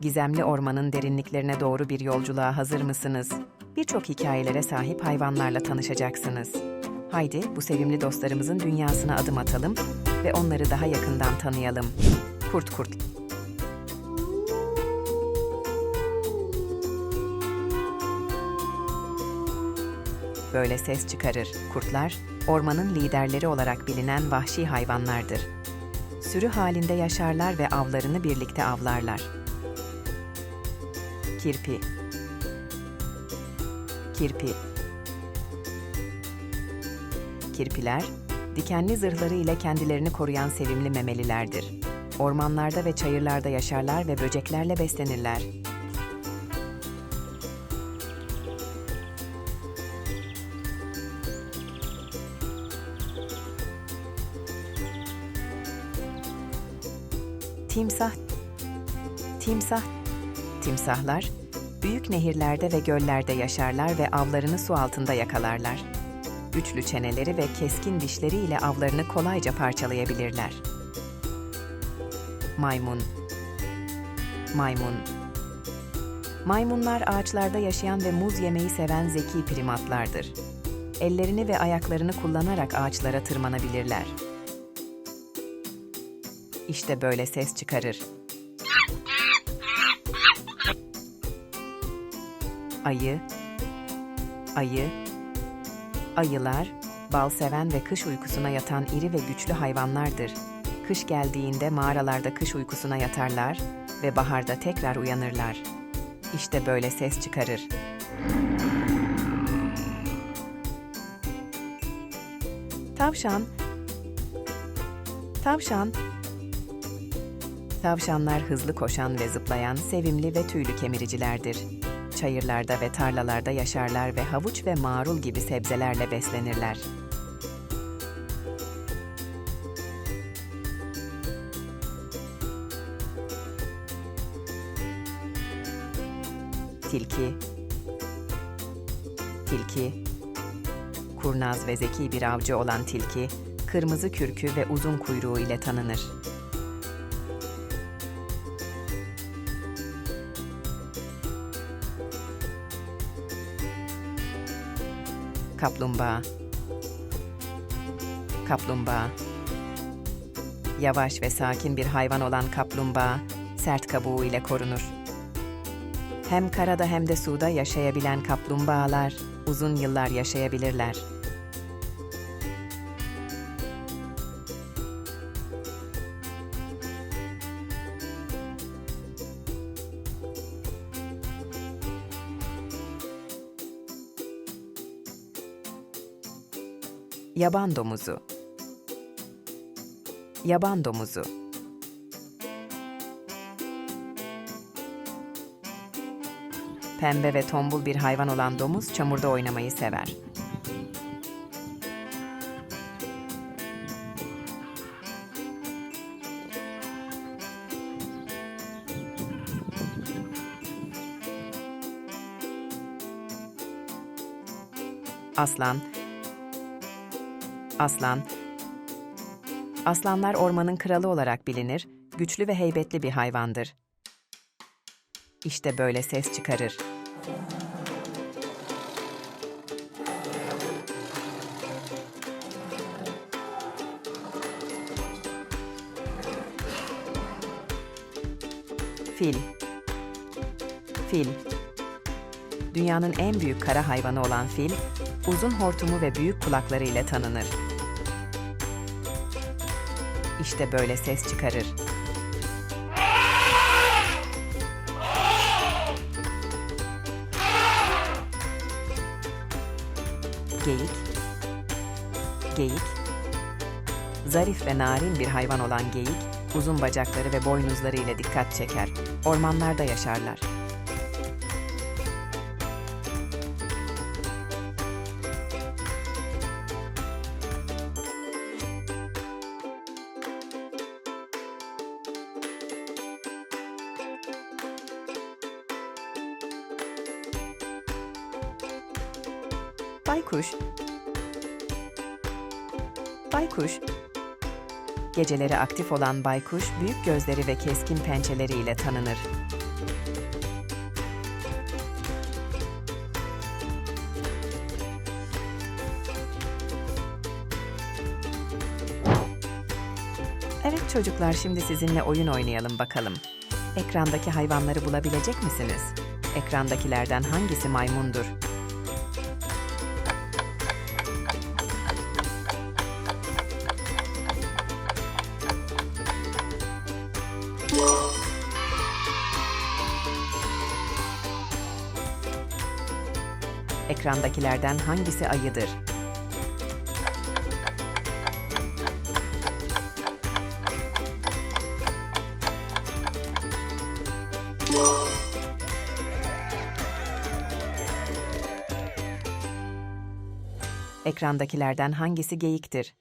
Gizemli ormanın derinliklerine doğru bir yolculuğa hazır mısınız? Birçok hikayelere sahip hayvanlarla tanışacaksınız. Haydi bu sevimli dostlarımızın dünyasına adım atalım ve onları daha yakından tanıyalım. Kurt kurt. Böyle ses çıkarır. Kurtlar, ormanın liderleri olarak bilinen vahşi hayvanlardır. Sürü halinde yaşarlar ve avlarını birlikte avlarlar. Kirpi Kirpi Kirpiler, dikenli zırhları ile kendilerini koruyan sevimli memelilerdir. Ormanlarda ve çayırlarda yaşarlar ve böceklerle beslenirler. Timsah Timsah Timsahlar, büyük nehirlerde ve göllerde yaşarlar ve avlarını su altında yakalarlar. Güçlü çeneleri ve keskin dişleriyle avlarını kolayca parçalayabilirler. Maymun Maymun Maymunlar ağaçlarda yaşayan ve muz yemeyi seven zeki primatlardır. Ellerini ve ayaklarını kullanarak ağaçlara tırmanabilirler. İşte böyle ses çıkarır. Ayı, ayı, ayılar, bal seven ve kış uykusuna yatan iri ve güçlü hayvanlardır. Kış geldiğinde mağaralarda kış uykusuna yatarlar ve baharda tekrar uyanırlar. İşte böyle ses çıkarır. Tavşan, tavşan, Tavşanlar hızlı koşan ve zıplayan, sevimli ve tüylü kemiricilerdir. Çayırlarda ve tarlalarda yaşarlar ve havuç ve marul gibi sebzelerle beslenirler. Tilki Tilki Kurnaz ve zeki bir avcı olan tilki, kırmızı kürkü ve uzun kuyruğu ile tanınır. Kaplumbağa Kaplumbağa Yavaş ve sakin bir hayvan olan kaplumbağa, sert kabuğu ile korunur. Hem karada hem de suda yaşayabilen kaplumbağalar uzun yıllar yaşayabilirler. Yaban domuzu Yaban domuzu Pembe ve tombul bir hayvan olan domuz çamurda oynamayı sever. Aslan Aslan Aslanlar ormanın kralı olarak bilinir, güçlü ve heybetli bir hayvandır. İşte böyle ses çıkarır. Fil Fil Dünyanın en büyük kara hayvanı olan fil, uzun hortumu ve büyük kulakları ile tanınır. İşte böyle ses çıkarır. Geyik Geyik Zarif ve narin bir hayvan olan geyik, uzun bacakları ve boynuzları ile dikkat çeker. Ormanlarda yaşarlar. Baykuş Baykuş Geceleri aktif olan baykuş büyük gözleri ve keskin pençeleriyle tanınır. Evet çocuklar şimdi sizinle oyun oynayalım bakalım. Ekrandaki hayvanları bulabilecek misiniz? Ekrandakilerden hangisi maymundur? Ekrandakilerden hangisi ayıdır? Ekrandakilerden hangisi geyiktir?